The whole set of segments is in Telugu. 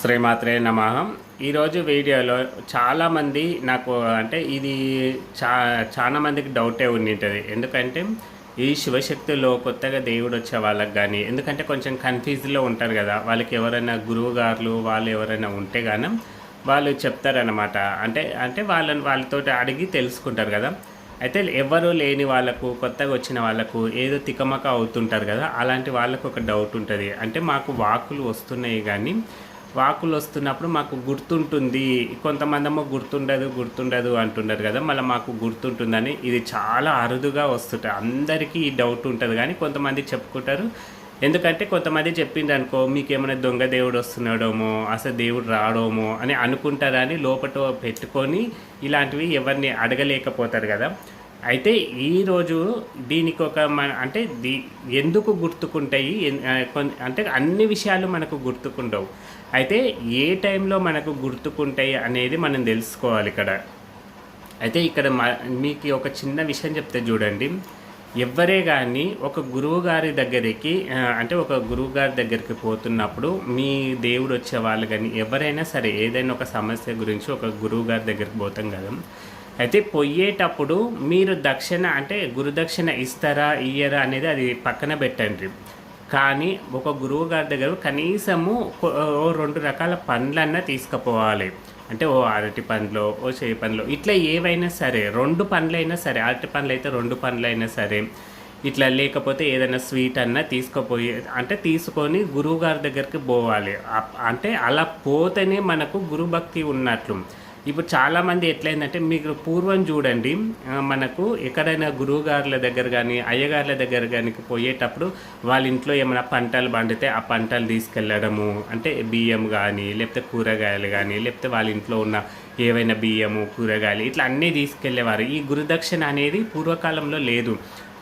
శ్రీమాత్రే నమ. ఈరోజు వీడియోలో చాలామంది నాకు అంటే ఇది చా చాలా మందికి డౌటే ఉండింటుంది. ఎందుకంటే ఈ శివశక్తిలో కొత్తగా దేవుడు వచ్చే వాళ్ళకి కానీ ఎందుకంటే కొంచెం కన్ఫ్యూజ్లో ఉంటారు కదా వాళ్ళకి ఎవరైనా గురువు గారులు వాళ్ళు ఎవరైనా ఉంటే కానీ వాళ్ళు చెప్తారనమాట అంటే అంటే వాళ్ళని వాళ్ళతో అడిగి తెలుసుకుంటారు కదా. అయితే ఎవరు లేని వాళ్ళకు కొత్తగా వచ్చిన వాళ్ళకు ఏదో తికమక అవుతుంటారు కదా అలాంటి వాళ్ళకు ఒక డౌట్ ఉంటుంది. అంటే మాకు వాకులు వస్తున్నాయి కానీ వాకులు వస్తున్నప్పుడు మాకు గుర్తుంటుంది. కొంతమంది గుర్తుండదు గుర్తుండదు అంటున్నారు కదా మళ్ళీ మాకు గుర్తుంటుందని. ఇది చాలా అరుదుగా వస్తుంటాయి అందరికీ ఈ డౌట్ ఉంటుంది కానీ కొంతమంది చెప్పుకుంటారు. ఎందుకంటే కొంతమంది చెప్పింది అనుకో మీకు ఏమైనా దొంగ దేవుడు వస్తున్నాడోమో అసలు దేవుడు రావడమో అని అనుకుంటారని లోపట పెట్టుకొని ఇలాంటివి ఎవరిని అడగలేకపోతారు కదా. అయితే ఈరోజు దీనికి ఒక మన అంటే దీ ఎందుకు గుర్తుకుంటాయి? అంటే అన్ని విషయాలు మనకు గుర్తుకుండవు. అయితే ఏ టైంలో మనకు గుర్తుకుంటాయి అనేది మనం తెలుసుకోవాలి ఇక్కడ. అయితే ఇక్కడ మీకు ఒక చిన్న విషయం చెప్తే చూడండి. ఎవరే కానీ ఒక గురువు గారి దగ్గరికి అంటే ఒక గురువు గారి దగ్గరికి పోతున్నప్పుడు మీ దేవుడు వచ్చే వాళ్ళు కానీ ఎవరైనా సరే ఏదైనా ఒక సమస్య గురించి ఒక గురువు గారి దగ్గరికి పోతాం కదా. అయితే పొయ్యేటప్పుడు మీరు దక్షిణ అంటే గురుదక్షిణ ఇస్తారా ఇయ్యరా అనేది అది పక్కన పెట్టండి. కానీ ఒక గురువు గారి దగ్గర కనీసము ఓ రెండు రకాల పండ్లన్నా తీసుకుపోవాలి. అంటే ఓ అరటి పండ్లు ఓ చేయి పండ్లు ఇట్లా ఏవైనా సరే రెండు పండ్లైనా సరే అరటి పండ్లు అయితే రెండు పండ్లైనా సరే ఇట్లా లేకపోతే ఏదైనా స్వీట్ అన్నా తీసుకుపోయి అంటే తీసుకొని గురువుగారి దగ్గరికి పోవాలి. అప్- అంటే అలా పోతేనే మనకు గురుభక్తి ఉన్నట్లు. ఇప్పుడు చాలామంది ఎట్లయిందంటే మీకు పూర్వం చూడండి మనకు ఎక్కడైనా గురువుగారుల దగ్గర కానీ అయ్యగారుల దగ్గర కానీ పోయేటప్పుడు వాళ్ళ ఇంట్లో ఏమైనా పంటలు పండితే ఆ పంటలు తీసుకెళ్ళడము. అంటే బియ్యం కానీ లేకపోతే కూరగాయలు కానీ లేకపోతే వాళ్ళ ఇంట్లో ఉన్న ఏవైనా బియ్యము కూరగాయలు ఇట్లా అన్నీ తీసుకెళ్ళేవారు. ఈ గురుదక్షిణ అనేది పూర్వకాలంలో లేదు.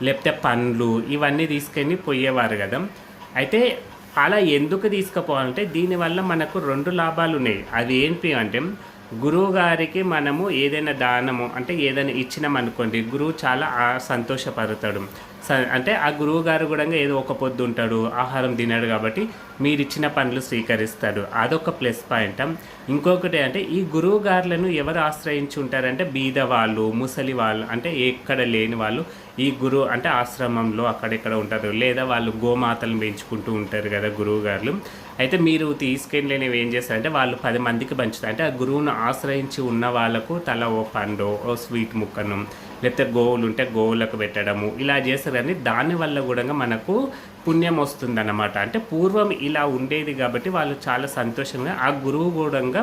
లేకపోతే పండ్లు ఇవన్నీ తీసుకెళ్ళి పోయేవారు కదా. అయితే అలా ఎందుకు తీసుకుపోవాలంటే దీనివల్ల మనకు రెండు లాభాలు ఉన్నాయి అది ఏంటి అంటే గురువు గారికి మనము ఏదైనా దానము అంటే ఏదైనా ఇచ్చినాం అనుకోండి గురువు చాలా సంతోషపడతాడు స- అంటే ఆ గురువు గారు కూడా ఏదో ఒక పొద్దు ఉంటాడు ఆహారం తినాడు కాబట్టి మీరు ఇచ్చిన పనులు స్వీకరిస్తాడు. అదొక ప్లస్ పాయింట్. ఇంకొకటి అంటే ఈ గురువు గారులను ఎవరు ఆశ్రయించి ఉంటారంటే బీద వాళ్ళు ముసలి వాళ్ళు అంటే ఎక్కడ లేని వాళ్ళు ఈ గురువు అంటే ఆశ్రమంలో అక్కడెక్కడ ఉంటారు. లేదా వాళ్ళు గోమాతలు పెంచుకుంటూ ఉంటారు కదా గురువు గారులు అయితే మీరు తీసుకెళ్ళలేనివి ఏం చేస్తారంటే వాళ్ళు పది మందికి పంచుతారు. అంటే ఆ గురువును ఆశ్రయించి ఉన్న వాళ్ళకు తల ఓ పండు ఓ స్వీట్ ముక్కను లేకపోతే గోవులు ఉంటే గోవులకు పెట్టడము ఇలా చేస్తారు కానీ దానివల్ల కూడా మనకు పుణ్యం వస్తుందన్నమాట. అంటే పూర్వం ఇలా ఉండేది కాబట్టి వాళ్ళు చాలా సంతోషంగా ఆ గురువు కూడా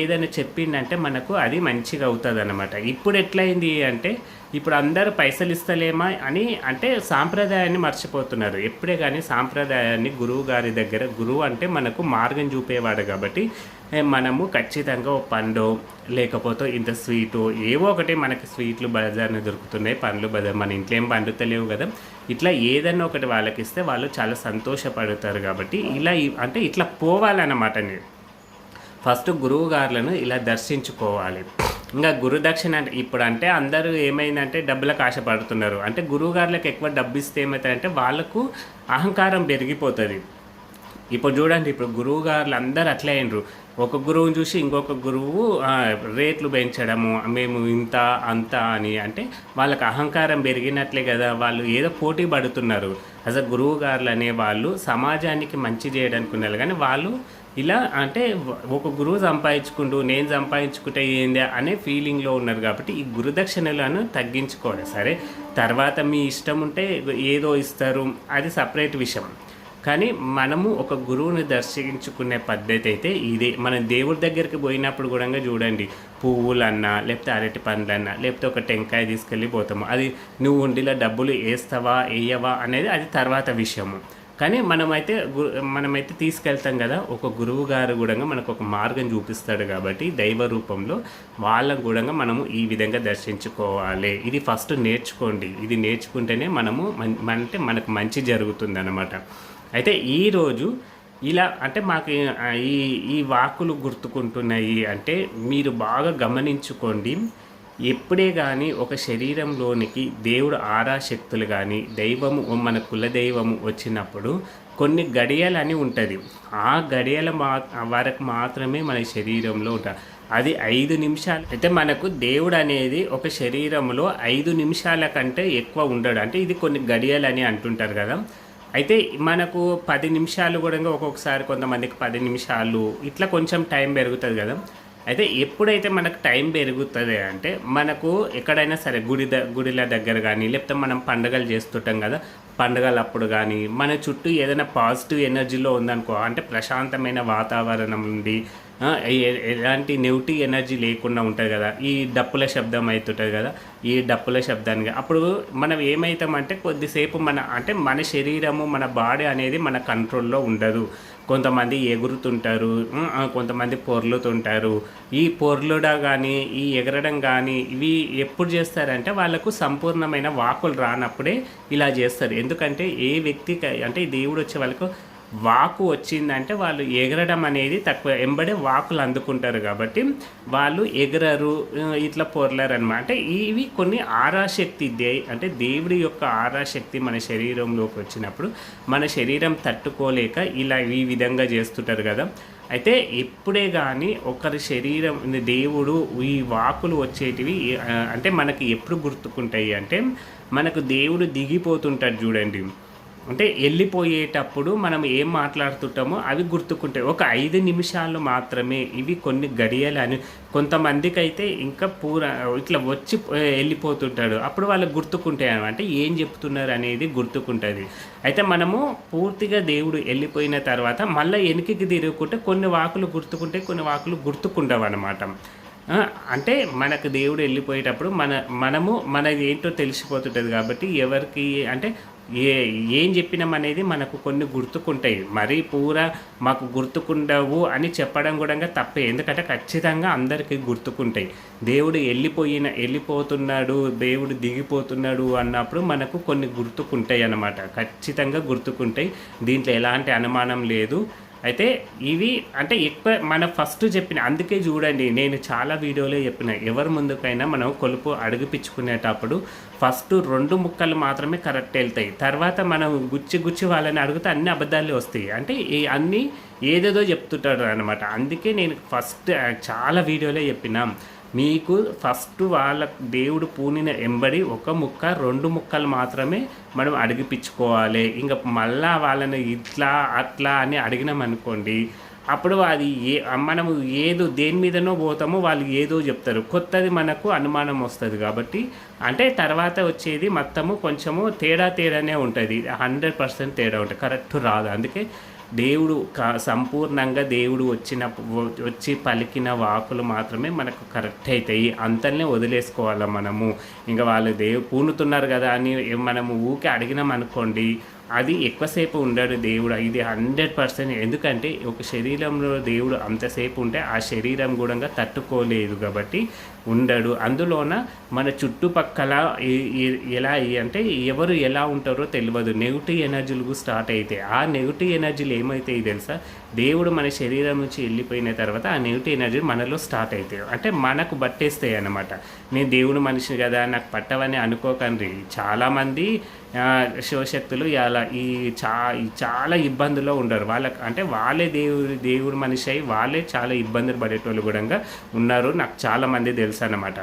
ఏదైనా చెప్పిండంటే మనకు అది మంచిగా అవుతుంది అనమాట ఇప్పుడు ఎట్లయింది అంటే ఇప్పుడు అందరూ పైసలు ఇస్తలేమా అని అంటే సాంప్రదాయాన్ని మర్చిపోతున్నారు. ఎప్పుడే కానీ సాంప్రదాయాన్ని గురువు గారి దగ్గర గురువు అంటే మనకు మార్గం చూపేవాడు కాబట్టి మనము ఖచ్చితంగా ఓ పండు లేకపోతే ఇంత స్వీటు ఏవో ఒకటి మనకి స్వీట్లు బజార్ని దొరుకుతున్నాయి పండ్లు బజార్ మన ఇంట్లో ఏం పండుతలేవు కదా. ఇట్లా ఏదన్నా ఒకటి వాళ్ళకి ఇస్తే వాళ్ళు చాలా సంతోషపడతారు కాబట్టి ఇలా అంటే ఇట్లా పోవాలన్నమాట నేను ఫస్ట్ గురువు గారులను ఇలా దర్శించుకోవాలి. ఇంకా గురుదక్షిణ అంటే ఇప్పుడు అంటే అందరూ ఏమైందంటే డబ్బులకు ఆశపడుతున్నారు అంటే గురువుగారులకు ఎక్కువ డబ్బు ఇస్తే ఏమవుతాయంటే వాళ్ళకు అహంకారం పెరిగిపోతుంది. ఇప్పుడు చూడండి ఇప్పుడు గురువు గారులు అందరూ అట్లే అయినరు. ఒక గురువుని చూసి ఇంకొక గురువు రేట్లు పెంచడము మేము ఇంత అంత అని అంటే వాళ్ళకి అహంకారం పెరిగినట్లే కదా వాళ్ళు ఏదో పోటీ పడుతున్నారు. అసలు గురువు గారులు అనే వాళ్ళు సమాజానికి మంచి చేయడానికి ఉన్నారు కానీ వాళ్ళు ఇలా అంటే ఒక గురువు సంపాదించుకుంటూ నేను సంపాదించుకుంటే ఏంది అనే ఫీలింగ్లో ఉన్నారు కాబట్టి ఈ గురుదక్షిణలను తగ్గించుకోవడం సరే తర్వాత మీ ఇష్టం ఉంటే ఏదో ఇస్తారు. అది సపరేట్ విషయం. కానీ మనము ఒక గురువుని దర్శించుకునే పద్ధతి అయితే ఇదే. మనం దేవుడి దగ్గరికి పోయినప్పుడు కూడా చూడండి పువ్వులన్నా లేకపోతే అరటి పండ్లన్నా లేకపోతే ఒక టెంకాయ తీసుకెళ్ళి పోతాము. అది నువ్వు ఉండిలో డబ్బులు వేస్తావా వేయవా అనేది అది తర్వాత విషయము. కానీ మనమైతే గు మనమైతే తీసుకెళ్తాం కదా ఒక గురువు గారు కూడా మనకు ఒక మార్గం చూపిస్తాడు కాబట్టి దైవ రూపంలో వాళ్ళకు కూడా మనము ఈ విధంగా దర్శించుకోవాలి. ఇది ఫస్ట్ నేర్చుకోండి. ఇది నేర్చుకుంటేనే మనము మన- అంటే మనకు మంచి జరుగుతుంది అయితే ఈరోజు ఇలా అంటే మాకు ఈ ఈ వాకులు గుర్తుకుంటున్నాయి అంటే మీరు బాగా గమనించుకోండి. ఎప్పుడే కానీ ఒక శరీరంలోనికి దేవుడు ఆరాశక్తులు కానీ దైవము మన కులదైవము వచ్చినప్పుడు కొన్ని గడియలు అని ఉంటుంది. ఆ గడియల మా వరకు మాత్రమే మన శరీరంలో ఉంటారు అది ఐదు నిమిషాలు. అయితే మనకు దేవుడు అనేది ఒక శరీరంలో ఐదు నిమిషాల కంటే ఎక్కువ ఉండడు. అంటే ఇది కొన్ని గడియలు అని అంటుంటారు కదా. అయితే మనకు పది నిమిషాలు కూడా ఒక్కొక్కసారి కొంతమందికి పది నిమిషాలు ఇట్లా కొంచెం టైం పెరుగుతుంది కదా. అయితే ఎప్పుడైతే మనకు టైం పెరుగుతుంది అంటే మనకు ఎక్కడైనా సరే గుడి ద గుడిల దగ్గర కానీ లేకపోతే మనం పండుగలు చేస్తుంటాం కదా. పండుగలప్పుడు కానీ మన చుట్టూ ఏదైనా పాజిటివ్ ఎనర్జీలో ఉందనుకో అంటే ప్రశాంతమైన వాతావరణం ఉంది ఎలాంటి నెగిటివ్ ఎనర్జీ లేకుండా ఉంటుంది కదా. ఈ డప్పుల శబ్దం అవుతుంటుంది కదా. ఈ డప్పుల శబ్దానికి అప్పుడు మనం ఏమవుతామంటే కొద్దిసేపు మన అంటే మన శరీరము మన బాడీ అనేది మన కంట్రోల్లో ఉండదు. కొంతమంది ఎగురుతుంటారు కొంతమంది పొర్లుతుంటారు. ఈ పొర్లుడ కానీ ఈ ఎగరడం కానీ ఇవి ఎప్పుడు చేస్తారంటే వాళ్ళకు సంపూర్ణమైన వాకులు రానప్పుడే ఇలా చేస్తారు. ఎందుకంటే ఏ వ్యక్తికి అంటే దేవుడు వచ్చే వాళ్ళకు వాకు వచ్చిందంటే వాళ్ళు ఎగరడం అనేది తక్కువ. ఎంబడే వాకులు అందుకుంటారు కాబట్టి వాళ్ళు ఎగరరు ఇట్లా పొరలరు అనమాట ఇవి కొన్ని ఆరాశక్తి దే అంటే దేవుడి యొక్క ఆరాశక్తి మన శరీరంలోకి వచ్చినప్పుడు మన శరీరం తట్టుకోలేక ఇలా ఈ విధంగా చేస్తుంటారు కదా. అయితే ఎప్పుడే కానీ ఒకరి శరీరం దేవుడు ఈ వాకులు వచ్చేటివి అంటే మనకి ఎప్పుడు గుర్తుకుంటాయి అంటే మనకు దేవుడు దిగిపోతుంటాడు చూడండి. అంటే వెళ్ళిపోయేటప్పుడు మనం ఏం మాట్లాడుతుంటామో అవి గుర్తుకుంటాయి. ఒక ఐదు నిమిషాలు మాత్రమే ఇవి కొన్ని గడియలు అని కొంతమందికి అయితే ఇంకా పూర ఇట్లా వచ్చి వెళ్ళిపోతుంటాడు అప్పుడు వాళ్ళకి గుర్తుకుంటాయి అనమాట అంటే ఏం చెప్తున్నారు అనేది గుర్తుకుంటుంది. అయితే మనము పూర్తిగా దేవుడు వెళ్ళిపోయిన తర్వాత మళ్ళీ వెనుకకి తిరుగుకుంటే కొన్ని వాకులు గుర్తుకుంటే కొన్ని వాకులు గుర్తుకుంటావు అనమాట అంటే మనకు దేవుడు వెళ్ళిపోయేటప్పుడు మన మనము మనది ఏంటో తెలిసిపోతుంటుంది కాబట్టి ఎవరికి అంటే ఏ ఏం చెప్పినాం అనేది మనకు కొన్ని గుర్తుకుంటాయి. మరీ పూరా మాకు గుర్తుకుండవు అని చెప్పడం కూడా తప్పే. ఎందుకంటే ఖచ్చితంగా అందరికీ గుర్తుకుంటాయి. దేవుడు వెళ్ళిపోయిన వెళ్ళిపోతున్నాడు దేవుడు దిగిపోతున్నాడు అన్నప్పుడు మనకు కొన్ని గుర్తుకుంటాయి అన్నమాట. ఖచ్చితంగా గుర్తుకుంటాయి. దీంట్లో ఎలాంటి అనుమానం లేదు. అయితే ఇవి అంటే ఎక్కువ మన ఫస్ట్ చెప్పిన అందుకే చూడండి నేను చాలా వీడియోలో చెప్పిన ఎవరి ముందుకైనా మనం కొలుపు అడుగుపించుకునేటప్పుడు ఫస్ట్ రెండు ముక్కలు మాత్రమే కరెక్ట్ వెళ్తాయి. తర్వాత మనం గుచ్చి గుచ్చి వాళ్ళని అడిగితే అన్ని అబద్ధాలు వస్తాయి. అంటే ఈ అన్నీ ఏదేదో చెప్తుంటారు అనమాట అందుకే నేను ఫస్ట్ చాలా వీడియోలో చెప్పినాం. మీకు ఫస్ట్ వాళ్ళ దేవుడు పూనిన ఎంబడి ఒక ముక్క రెండు ముక్కలు మాత్రమే మనం అడిగిపించుకోవాలి ఇంకా మళ్ళా వాళ్ళని ఇట్లా అట్లా అని అడిగినాం అనుకోండి అప్పుడు అది ఏ మనము ఏదో దేని మీదనో పోతామో వాళ్ళు ఏదో చెప్తారు. కొత్తది మనకు అనుమానం వస్తుంది కాబట్టి అంటే తర్వాత వచ్చేది మొత్తము కొంచెము తేడా తేడానే ఉంటుంది. హండ్రెడ్ పర్సెంట్ తేడా ఉంటుంది. కరెక్ట్ రాదు. అందుకే దేవుడు సంపూర్ణంగా దేవుడు వచ్చిన వచ్చి పలికిన వాకులు మాత్రమే మనకు కరెక్ట్ అవుతాయి అంతనే వదిలేసుకోవాలి మనము. ఇంకా వాళ్ళు దేవు పూనుతున్నారు కదా అని మనము ఊకే అడిగినాం అనుకోండి అది ఎక్కువసేపు ఉండడు దేవుడు. ఇది హండ్రెడ్ పర్సెంట్. ఎందుకంటే ఒక శరీరంలో దేవుడు అంతసేపు ఉంటే ఆ శరీరం కూడా తట్టుకోలేదు కాబట్టి ఉండడు. అందులోన మన చుట్టుపక్కల ఎలా అంటే ఎవరు ఎలా ఉంటారో తెలియదు. నెగిటివ్ ఎనర్జీలు స్టార్ట్ అయితే. ఆ నెగిటివ్ ఎనర్జీలు ఏమవుతాయి తెలుసా? దేవుడు మన శరీరం నుంచి వెళ్ళిపోయిన తర్వాత ఆ నెగిటివ్ ఎనర్జీ మనలో స్టార్ట్ అవుతాయి. అంటే మనకు పట్టేస్తాయి అనమాట నేను దేవుడు మనిషిని కదా నాకు పట్టవని అనుకోకండి. చాలామంది శివశక్తులు ఇలా ఈ చా చాలా ఇబ్బందుల్లో ఉండరు. వాళ్ళకి అంటే వాళ్ళే దేవుడు దేవుడు మనిషి అయి వాళ్ళే చాలా ఇబ్బందులు పడేటోళ్ళు కూడా ఉన్నారు. నాకు చాలామంది తెలుసు అనమాట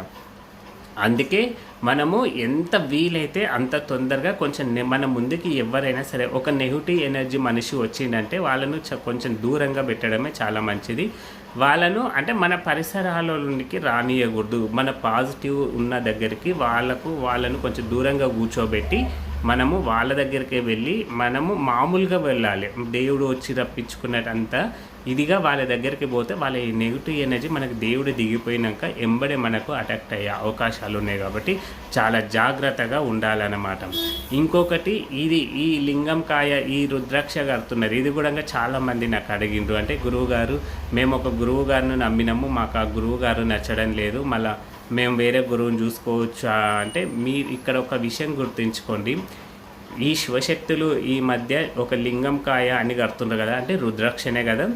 అందుకే మనము ఎంత వీలైతే అంత తొందరగా కొంచెం మన ముందుకి ఎవరైనా సరే ఒక నెగిటివ్ ఎనర్జీ మనిషి వచ్చిందంటే వాళ్ళను చ- కొంచెం దూరంగా పెట్టడమే చాలా మంచిది. వాళ్ళను అంటే మన పరిసరాలకి రానియకూడదు. మన పాజిటివ్ ఉన్న దగ్గరికి వాళ్ళకు వాళ్ళను కొంచెం దూరంగా కూర్చోబెట్టి మనము వాళ్ళ దగ్గరికి వెళ్ళి మనము మామూలుగా వెళ్ళాలి. దేవుడు వచ్చి రప్పించుకున్నట్టంతా ఇదిగా వాళ్ళ దగ్గరికి పోతే వాళ్ళ ఈ నెగిటివ్ ఎనర్జీ మనకు దేవుడు దిగిపోయినాక ఎంబడే మనకు అటాక్ట్ అయ్యే అవకాశాలు ఉన్నాయి కాబట్టి చాలా జాగ్రత్తగా ఉండాలన్నమాట. ఇంకొకటి ఇది ఈ లింగం కాయ ఈ రుద్రాక్ష కడుతున్నారు. ఇది కూడా చాలామంది నాకు అడిగిండ్రు. అంటే గురువు గారు మేము ఒక గురువు గారిని నమ్మినాము మాకు ఆ గురువు గారు నచ్చడం లేదు. మళ్ళీ మేము వేరే గురువుని చూసుకోవచ్చా అంటే మీరు ఇక్కడ ఒక విషయం గుర్తుంచుకోండి. ఈ శివశక్తులు ఈ మధ్య ఒక లింగం కాయ అని కడుతుండ్రు కదా అంటే రుద్రాక్షనే కదా.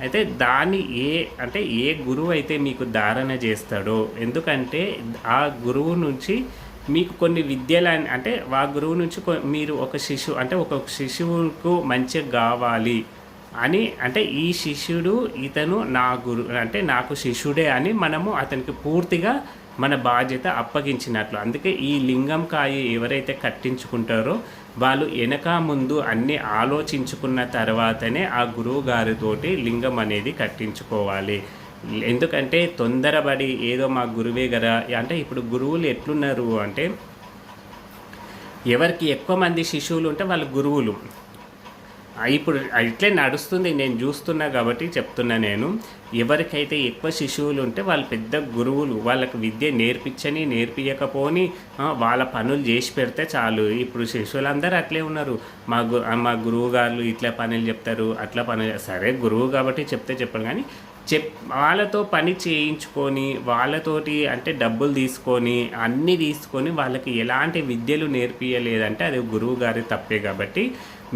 అయితే దాన్ని ఏ అంటే ఏ గురువు అయితే మీకు ధారణ చేస్తాడో ఎందుకంటే ఆ గురువు నుంచి మీకు కొన్ని విద్యలు అంటే ఆ గురువు నుంచి మీరు ఒక శిశువు అంటే ఒక శిశువుకు మంచిగా కావాలి. అని అంటే ఈ శిష్యుడు ఇతను నా గురు అంటే నాకు శిష్యుడే అని మనము అతనికి పూర్తిగా మన బాధ్యత అప్పగించినట్లు. అందుకే ఈ లింగం కాయ ఎవరైతే కట్టించుకుంటారో వాళ్ళు వెనక ముందు అన్ని ఆలోచించుకున్న తర్వాతనే ఆ గురువు గారితోటి లింగం అనేది కట్టించుకోవాలి. ఎందుకంటే తొందరపడి ఏదో మా గురువే కదా అంటే ఇప్పుడు గురువులు ఎట్లున్నారు అంటే ఎవరికి ఎక్కువ మంది శిశువులు ఉంటే వాళ్ళు గురువులు. ఇప్పుడు ఇట్లే నడుస్తుంది నేను చూస్తున్నా కాబట్టి చెప్తున్నా నేను. ఎవరికైతే ఎక్కువ శిశువులు ఉంటే వాళ్ళు పెద్ద గురువులు వాళ్ళకి విద్య నేర్పించని నేర్పించకపోని వాళ్ళ పనులు చేసి పెడితే చాలు. ఇప్పుడు శిశువులందరూ అట్లే ఉన్నారు. మా గు మా గురువు గారు ఇట్లా పనులు చెప్తారు అట్లా పనులు సరే గురువు కాబట్టి చెప్తే చెప్పను కానీ చెప్ వాళ్ళతో పని చేయించుకొని వాళ్ళతోటి అంటే డబ్బులు తీసుకొని అన్నీ తీసుకొని వాళ్ళకి ఎలాంటి విద్యలు నేర్పించలేదంటే అది గురువు గారి తప్పే కాబట్టి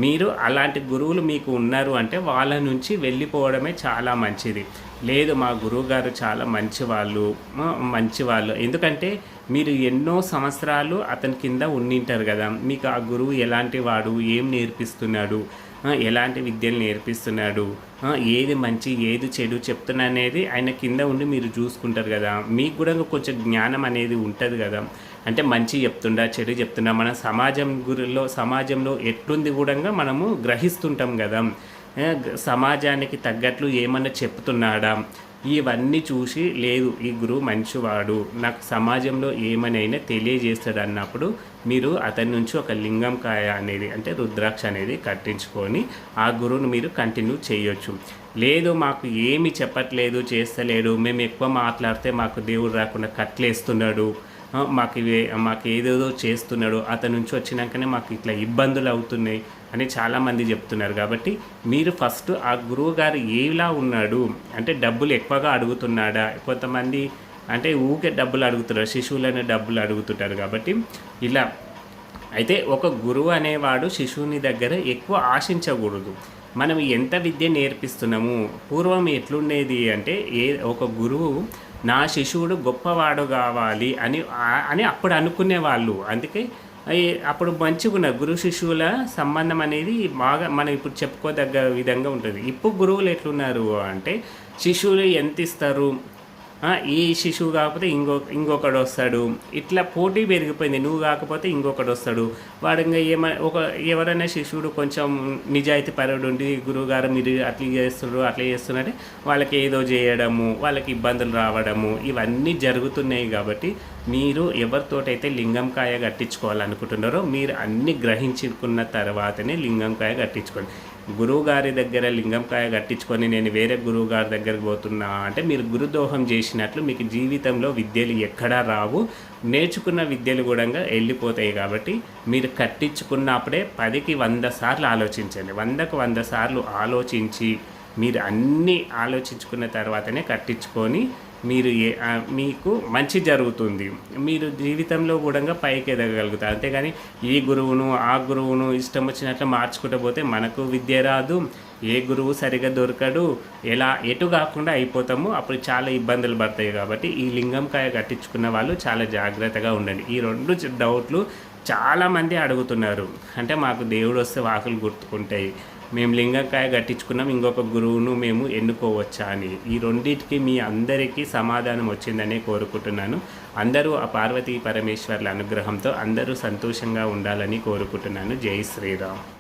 మీరు అలాంటి గురువులు మీకు ఉన్నారు అంటే వాళ్ళ నుంచి వెళ్ళిపోవడమే చాలా మంచిది. లేదు మా గురువు గారు చాలా మంచి వాళ్ళు ఎందుకంటే మీరు ఎన్నో సంవత్సరాలు అతని కింద ఉండింటారు కదా. మీకు ఆ గురువు ఎలాంటి వాడు ఏం నేర్పిస్తున్నాడు ఎలాంటి విద్యలు నేర్పిస్తున్నాడు? ఏది మంచి ఏది చెడు చెప్తున్నా అనేది ఆయన కింద ఉండి మీరు చూసుకుంటారు కదా. మీకు కూడా కొంచెం జ్ఞానం అనేది ఉంటుంది కదా. అంటే మంచి చెప్తుండా చెడు చెప్తుండా మన సమాజం గురిలో సమాజంలో ఎట్లుంది కూడా మనము గ్రహిస్తుంటాం కదా. సమాజానికి తగ్గట్లు ఏమన్నా చెప్తున్నాడా? ఇవన్నీ చూసి లేదు ఈ గురువు మంచివాడు నాకు సమాజంలో ఏమనైనా తెలియజేస్తాడు అన్నప్పుడు మీరు అతని నుంచి ఒక లింగం కాయ అనేది అంటే రుద్రాక్ష అనేది కట్టించుకొని ఆ గురువును మీరు కంటిన్యూ చేయొచ్చు. లేదు మాకు ఏమి చెప్పట్లేదు చేస్తలేడు మేము ఎక్కువ మాట్లాడితే మాకు దేవుడు రాకుండా కట్లేస్తున్నాడు మాకు ఇవి మాకు ఏదేదో చేస్తున్నాడు అతని నుంచి వచ్చినాకనే మాకు ఇట్లా ఇబ్బందులు అవుతున్నాయి అని చాలామంది చెప్తున్నారు. కాబట్టి మీరు ఫస్ట్ ఆ గురువు గారు ఏలా ఉన్నాడు? అంటే డబ్బులు ఎక్కువగా అడుగుతున్నాడా? కొంతమంది అంటే ఊకే డబ్బులు అడుగుతున్నారు శిశువులనే డబ్బులు అడుగుతుంటారు. కాబట్టి ఇలా అయితే ఒక గురువు అనేవాడు శిశువుని దగ్గర ఎక్కువ ఆశించకూడదు. మనం ఎంత విద్య నేర్పిస్తున్నాము? పూర్వం ఎట్లుండేది అంటే ఏ ఒక గురువు నా శిశువుడు గొప్పవాడు కావాలి అని అని అప్పుడు అనుకునే వాళ్ళు అందుకే అప్పుడు మంచిగా ఉన్న గురు శిశువుల సంబంధం అనేది బాగా మనం ఇప్పుడు చెప్పుకోదగ్గ విధంగా ఉంటుంది. ఇప్పుడు గురువులు ఎట్లున్నారు అంటే శిశువులు ఎంత ఇస్తారు ఈ శిశువు కాకపోతే ఇంకో ఇంకొకడు వస్తాడు. ఇట్లా పోటీ పెరిగిపోయింది. నువ్వు కాకపోతే ఇంకొకడు వస్తాడు. వాడు ఇంకా ఏమైనా ఒక ఎవరైనా శిశువుడు కొంచెం నిజాయితీ పరుడు ఉండి గురువుగారు మీరు అట్లా చేస్తున్నారు అట్లా చేస్తున్నారంటే వాళ్ళకి ఏదో చేయడము వాళ్ళకి ఇబ్బందులు రావడము ఇవన్నీ జరుగుతున్నాయి కాబట్టి మీరు ఎవరితోటైతే లింగంకాయ కట్టించుకోవాలనుకుంటున్నారో మీరు అన్ని గ్రహించుకున్న తర్వాతనే లింగంకాయ కట్టించుకోండి. గురువు గారి దగ్గర లింగంకాయ కట్టించుకొని నేను వేరే గురువు గారి దగ్గరకు పోతున్నా అంటే మీరు గురుదోహం చేసినట్లు మీకు జీవితంలో విద్యలు ఎక్కడా రావు. నేర్చుకున్న విద్యలు కూడా వెళ్ళిపోతాయి కాబట్టి మీరు కట్టించుకున్నప్పుడే పదికి వంద సార్లు ఆలోచించండి. వందకు వంద సార్లు ఆలోచించి మీరు అన్నీ ఆలోచించుకున్న తర్వాతనే కట్టించుకొని మీరు ఏ మీకు మంచి జరుగుతుంది. మీరు జీవితంలో కూడా పైకి ఎదగలుగుతారు అంతేగాని ఈ గురువును ఆ గురువును ఇష్టం వచ్చినట్లు మార్చుకుంటూ పోతే మనకు విద్య రాదు. ఏ గురువు సరిగా దొరకడు. ఎలా ఎటు కాకుండా అయిపోతాము. అప్పుడు చాలా ఇబ్బందులు పడతాయి కాబట్టి ఈ లింగంకాయ కట్టించుకున్న వాళ్ళు చాలా జాగ్రత్తగా ఉండండి. ఈ రెండు డౌట్లు చాలామంది అడుగుతున్నారు. అంటే మాకు దేవుడు వస్తే వాకులు గుర్తుకుంటాయి. మేము లింగంకాయ కట్టించుకున్నాం ఇంకొక గురువును మేము ఎన్నుకోవచ్చా అని. ఈ రెండింటికి మీ అందరికీ సమాధానం వచ్చిందనే కోరుకుంటున్నాను. అందరూ ఆ పార్వతీ పరమేశ్వర్ల అనుగ్రహంతో అందరూ సంతోషంగా ఉండాలని కోరుకుంటున్నాను. జై శ్రీరామ్.